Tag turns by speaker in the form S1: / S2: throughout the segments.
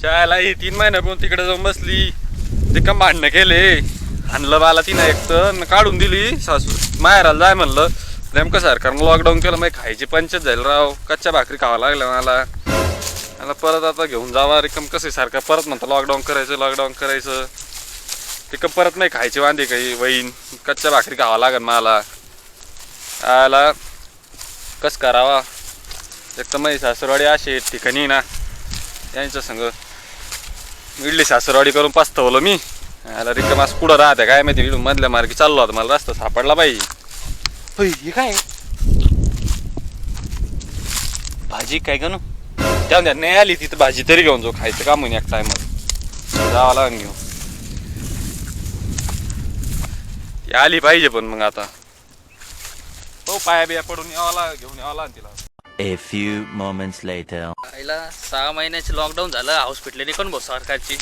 S1: शाळेला ही तीन महिन्यापासून तिकडे जाऊन बसली. ते का भांडणं केले? आणलं मला तिनं एक तर काढून दिली सासू. माहेराला जाय म्हणलं. नेमकं सरकारनं लॉकडाऊन केलं मग खायची पंचायत झाली राव. कच्च्या भाकरी खावा लागल्या मला. मला परत आता घेऊन जावा रिकम कसं आहे, सरकार परत म्हणतं लॉकडाऊन करायचं लॉकडाऊन करायचं. ते परत नाही खायची वांदे काही वहीन कच्च्या भाकरी खावा लागेल मला. आला कस करावा? एक तर माझी सासरवाडी अशी आहे ठिकाणी ना यांच्या संग. इडली सासरवाडी करून पास्तवलं मी. याला रिकामास कुठं राहते काय माहिती? इकडून मधल्या मार्गी चाललो होता मला रस्ता सापडला पाहिजे हे काय? भाजी काय गणू त्या नाही आली तिथं भाजी तरी घेऊन जाऊ खायचं का म्हणून एक टायमात जावं लागेल घेऊन ती आली पाहिजे पण मग आता. हो पाया बिया पडून यावाला घेऊन यावाला तिला.
S2: A few moments later.
S3: आईला सहा महिन्याचे लॉकडाऊन झालं हॉस्पिटलने पण भाऊ सरकारची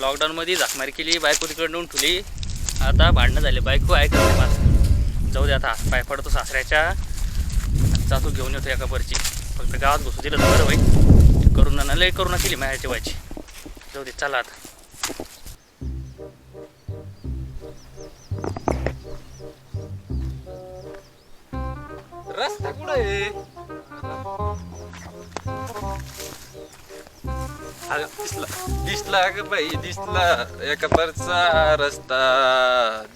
S3: लॉकडाऊनमध्ये झाकमारी केली बायको तिकडे नेऊन ठेवली. आता भांडणं झाले बायको ऐकत माझं जाऊ दे आता हात पाय पडतो सासऱ्याच्या. जातो घेऊन येतो एका परची. फक्त गावात घुसू दिलं तर बरं बाई करुणा ना लय करुणा केली माझ्या जेवायची जाऊ दे चला आता.
S1: रस्ता कुठं आहे? अगं, दिसला. दिसला ग बाई दिसला. एका परचा रस्ता.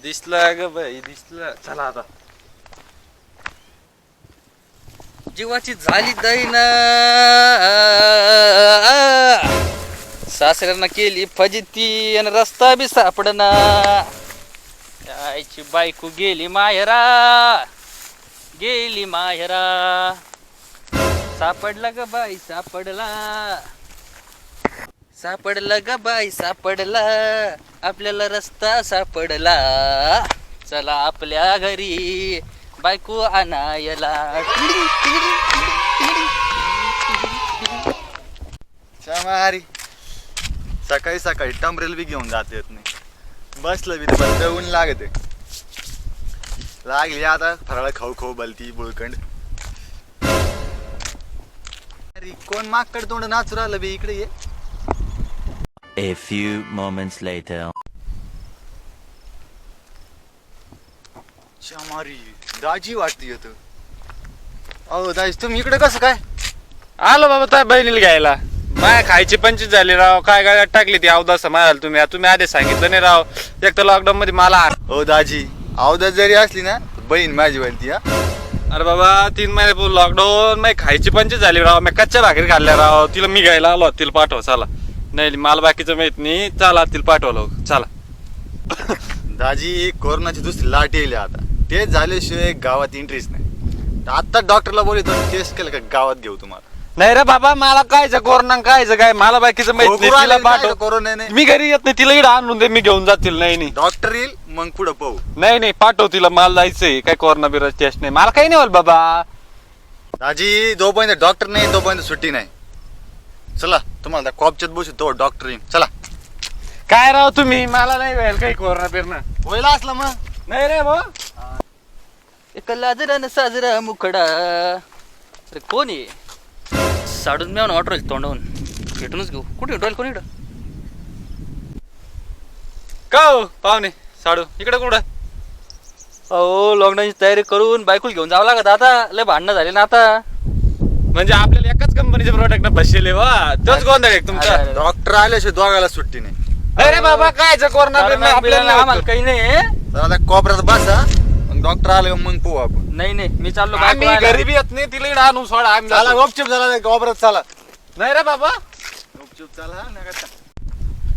S1: दिसला ग बाई दिसला. चला आता.
S3: जीवाची झाली दैना. सासऱ्यांना केली फजिती आणि रस्ता बी सापडना. आईची बायको गेली माहेरा. गेली माहेरा. सापडला ग बाई सापडला. सापडला ग बाई सापडला. आपल्याला रस्ता सापडला. चला आपल्या घरी बायको आणायला
S4: हरी सकाळी सकाळी टमरेल बी घेऊन जात येत नाही. बसलं बी तर ऊन लागते. लागली आता. फराळ खाऊ खाऊ बलती बुळकंड अरे कोण मागकड तोंड नाचू राहिलं बी इकडे ये.
S2: A few moments later.
S4: श्यामारी दाजी वाटती येत अहो दाजी तुम्ही इकडे कसं काय?
S1: आलो बाबा त्या बहिणीला घ्यायला. माया खायची पंचवीस झाली राव. काय गाड्यात टाकली ती? अवदास मारायला तुम्ही. तुम्ही आधी सांगितलं नाही राव. एक तर लॉकडाऊन मध्ये मला
S4: हो दाजी अवदास जरी असली ना बहीण माझी बनती हा.
S1: अरे बाबा तीन महिने लॉकडाऊन माझी खायची पंचवीस झाली राव. मी कच्च्या भाकरी खाल्ल्या राव. तिला मी घ्यायला आलो तिला पाठव चला. नाही मला बाकीचं माहीत नाही. चला तिला पाठवलं. चला.
S4: दाजी कोरोनाची दुसरी लाट येईल आता. टेस्ट झाल्याशिवाय गावात एंट्रीच नाही. आता डॉक्टरला बोलतो टेस्ट केलं का? गावात घेऊ तुम्हाला.
S1: नाही रे बाबा मला कायचं कोरोना कायचं काय मला बाकीचं माहीत नाही. तिला पाठव.
S4: कोरोना नाही
S1: मी घरी येत नाही तिला इकडे आणून दे मी घेऊन जातील. नाही नाही.
S4: डॉक्टर येईल मग पुढं पाहू.
S1: नाही नाही पाठव तिला मला जायचंय. काय कोरोना बिरोना टेस्ट नाही. मला काही नाही होईल बाबा.
S4: दाजी जोपर्यंत डॉक्टर नाही तोपर्यंत सुट्टी नाही. चला तुम्हाला कॉपच्यात बसू तो डॉक्टर येईल. चला.
S1: काय राव तुम्ही? मला नाही होईल काही कोरोना बिरोना
S4: होईल असलं मग.
S1: नाही रे भाऊ.
S3: एक लाजरा न साजरा मुखडा. अरे कोण आहे? साडून मी ऑर्डर राहील तोंडावून. भेटूनच घेऊ. कुठे? भेटू कोणी इकडं?
S1: का हो? पाहुणे साडू. इकडे कुठं?
S3: अहो लॉकडाऊनची तयारी करून बायकुल घेऊन जावं लागत आता. लय भांडणं झाले ना आता.
S1: म्हणजे आपल्याला एकाच कंपनीचे प्रोडक्ट बसले वा. तोच गोंधळ आहे तुमचा?
S3: अरे, अरे.
S4: डॉक्टर आल्याशिवाय दोघाला सुट्टी नाही.
S1: अरे बाबा कायचं कोरोना आपल्याला
S3: आम्हाला. काही नाही.
S4: आता कोपऱ्यात बसा. मग डॉक्टर आले का मग पाहू आपण.
S3: नाही नाही मी चाललो
S1: आम्ही
S3: बायको
S1: घरी बी येत नाही तिला इकडे आणून सोडा आम्ही
S4: चला
S1: जातो.
S4: गपचूप चला कोपऱ्यात चला.
S1: नाही रे बाबा.
S4: गपचूप चला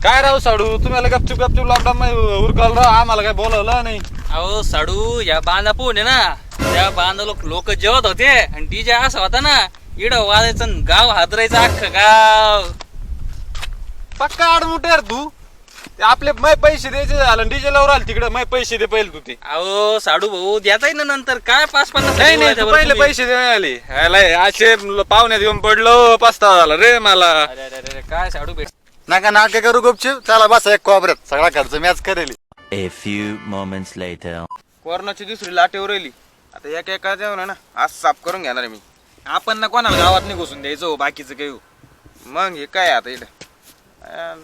S1: काय राव साडू तुम्हाला गपचूप गपचूप लॉकडाऊन उरकल राव आम्हाला काय बोलवलं नाही.
S3: अहो साडू या बांधा पोहणे ना. त्या बांधा लोक लोक जेवत होते आणि डीजे असा होता ना इड वाजायचं आणि गाव हादरायचं अख्खं गाव.
S1: पक्का आडमुठे यार तू? ते आपले मै पैसे द्यायचे झालं डिझेलवर आलं तिकडे मै पैसे दे पहिले तू ते.
S3: अहो साडू भाऊ द्याचा ना नंतर. काय पाच पन्नास
S1: नाही नाही तू पहिले पैसे दे आले ह्याला असे पाहुण्यात येऊन पडलो पस्तावा झाला रे मला.
S3: अरे अरे अरे काय साडू भेट
S4: नका नाटक करू गपचूप. चला बसा एक कोपऱ्यात सगळा खर्च मॅच करेल.
S2: A few moments later.
S5: कोरोनाची दुसरी लाटेवर राहिली. आता एक एका ना आज साफ करून घेणार आहे मी. आपण ना कोणाला गावात नाही घुसून द्यायचो बाकीचं काही हो. मग हे काय आता इथं? अं,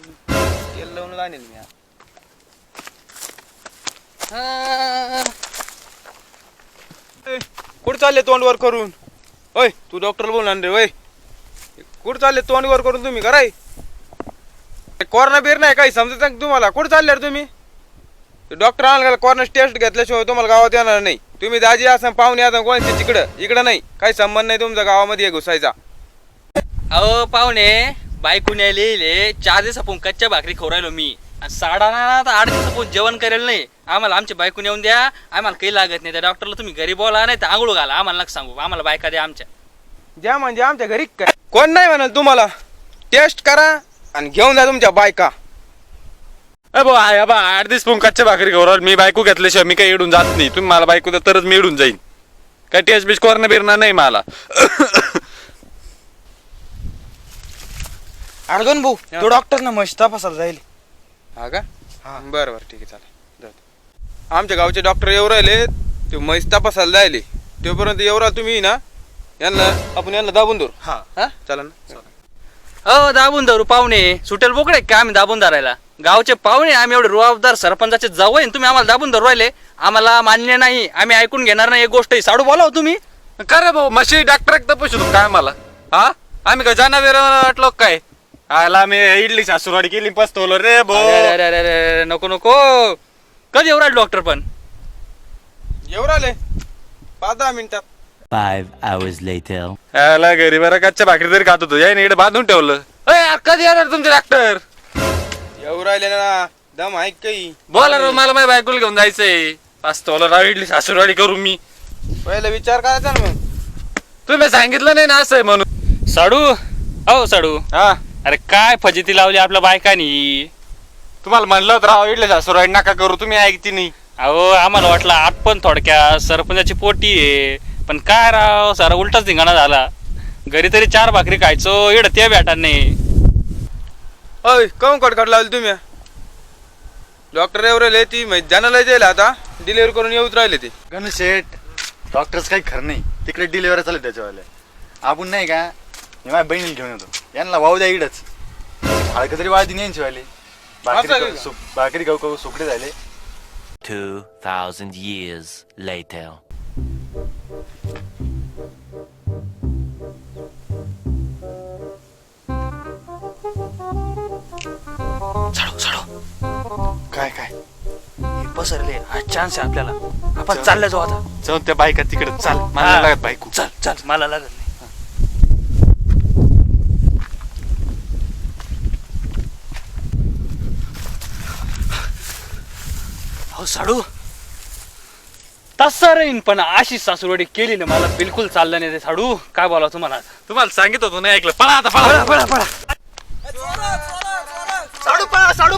S5: तेल लावून लाणेल मी. कुठं चालले तोंडवर करून? होय तू डॉक्टर बोलणार रे वय कुठं चालले तोंडवर करून तुम्ही? कराय कोरोना बिर नाही काही समजत नाही का तुम्हाला? कुठं चालले रे तुम्ही? डॉक्टर आणायला कोरोना टेस्ट घेतल्याशिवाय तुम्हाला गावात येणार नाही. तुम्ही दाजी असं पाहुणे आता कोणते तिकडं? इकडं नाही. काही संबंध नाही तुमचा गावामध्ये घुसायचा.
S3: अहो पाहुणे. बायकून यायले चार दिवसापून कच्च्या भाकरी खाऊ राहिलो मी. आणि साडा ना आता आठ दिवसापून जेवण करेल नाही. आम्हाला आमच्या बायकून येऊन द्या आम्हाला काही लागत नाही. त्या डॉक्टरला तुम्ही घरी बोला नाही तर आंघोळ घाला. आम्हाला नका सांगू. आम्हाला बायका द्या आमच्या.
S5: ज्या म्हणजे आमच्या घरी काय कोण नाही म्हणाल तुम्हाला? टेस्ट करा आणि घेऊन जा तुमच्या बायका.
S1: अ भाऊ आहे बा आठ दिवस पण कच्च्या भाकरी घेऊन मी बायको घेतल्याशिवाय मी काही इडून जात नाही. तुम्ही मला बायको द्या तरच मी इडून जाईन. काय टेस्ट बिस्ट कोरणा बिरणा नाही मला.
S6: अडगन भाऊ तो डॉक्टर ना म्हशी तपासायला जाईल.
S5: हा का? बरं बरं ठीक आहे चालेल. जाऊ दे. आमच्या गावचे डॉक्टर येऊ राहिले ते म्हैस तपासायला जायले. तोपर्यंत येऊ राहा तुम्ही ना? यांना आपण यांना दाबून धरू.
S6: हा.
S5: हा? चला ना?
S3: अहो दाबून धरू पाहुणे. सुटेल बोकडे का आम्ही दाबून धरायला? गावचे पाहुणे आम्ही एवढे रुआबदार सरपंचाचे जाऊ आहे तुम्ही आम्हाला दाबून धरू राहिले. आम्हाला मान्य नाही. आम्ही ऐकून घेणार नाही एक गोष्ट साडू बोलाव तुम्ही.
S1: का रे भाऊ म्हशी डॉक्टर एकदा पुसू काय मला हा? आम्ही काय जाना वेर वाटलो काय? आला मी इडली सासूरवाडी केली पस्तवलो रे
S3: अरे,
S1: भाऊ
S3: अरे, अरे, अरे, अरे, नको नको. कधी येऊ राहिले डॉक्टर पण?
S5: येऊ राहिले. पाच दहा मिनिटात.
S2: Five hours later.
S1: आला घरी बरं कच्च्या भाकरी तरी खात होतो. याने इकडे बांधून ठेवलं. अय, यार, कधी येणार तुमचे डॉक्टर
S5: येऊ राहिले ना दम ऐक काही
S1: बोला रे मला माझ्या बायकोला घेऊन जायचंय. पस्तवलो राव इडली सासूरवाडी करू मी.
S5: पहिला विचार करायचा ना मग.
S1: तुम्ही सांगितलं नाही ना असं आहे म्हणून.
S3: साडू? अहो साडू.
S1: हा.
S3: अरे काय फजिती लावली आपल्या बायकानी?
S1: तुम्हाला म्हणलं होतं राव इडली सासूरवाडी नका करू तुम्ही ऐकती नाही.
S3: अहो आम्हाला वाटलं आठ पण थोडक्यात सरपंचाची पोटी आहे. पण काय राव सारा उलटाच धिंगाणा झाला. घरी तरी चार भाकरी खायचो इड ते भेटा नाही
S5: अय काऊन कटकट लावली तुम्ही? डॉक्टर राहिले ती म्हैस जाण्याला जाईल आता. डिलिव्हरी करून येऊच राहिले ते.
S4: गणेश शेठ डॉक्टरच काही खरं नाही. तिकडे डिलिव्हरी चालू त्याच्यावाले. आपण नाही का मी माझ्या बहिणीला घेऊन येतो. यांना वाहू द्या इडच. हाडकं तरी वाळती नाही यांची वाले. भाकरी
S5: असं आहे का?
S4: भाकरी खाऊ खाऊ सुकडे झाले.
S2: Two thousand years later.
S3: साडू साडू
S4: काय काय?
S3: हे पसरले. हा चान्स आहे आपल्याला. आपण चालल्या जाऊ आता.
S1: जाऊन त्या बायका तिकडे चाल. मला
S3: हा.
S1: लागत बायको.
S3: चल चल. मला लागत नाही. हो साडू. तसं रेन पण अशी सासूरवाडी केली ना मला बिलकुल चाललं नाही ते साडू. काय बोला तुम्हाला?
S1: तुम्हाला सांगितलं होतं नाही ऐकलं. पळा आता पळा.
S3: पळा पळा
S6: साडू पळा साडू